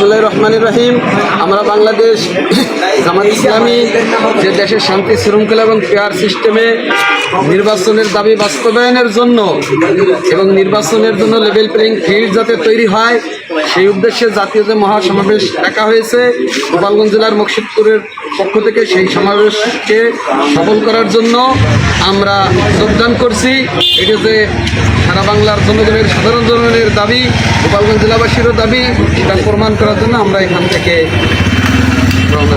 বিসমুল্লাহ রহমান রহিম। আমরা বাংলাদেশ আমার ইসলামী যে দেশের শান্তি শৃঙ্খলা এবং পেয়ার সিস্টেমে নির্বাচনের দাবি বাস্তবায়নের জন্য এবং নির্বাচনের জন্য লেভেল প্লেইং ফিল্ড যাতে তৈরি হয় সেই উদ্দেশ্যে জাতীয় যে মহাসমাবেশ ডাকা হয়েছে, গোপালগঞ্জ জেলার মুর্শিদপুরের পক্ষ থেকে সেই সমাবেশকে সফল করার জন্য আমরা যোগদান করছি। এটি যে সারা বাংলার জনগণের, সাধারণ জনগণের দাবি, গোপালগঞ্জ জেলাবাসীরও দাবি সেটা প্রমাণ করার জন্য আমরা এখান থেকে রওনা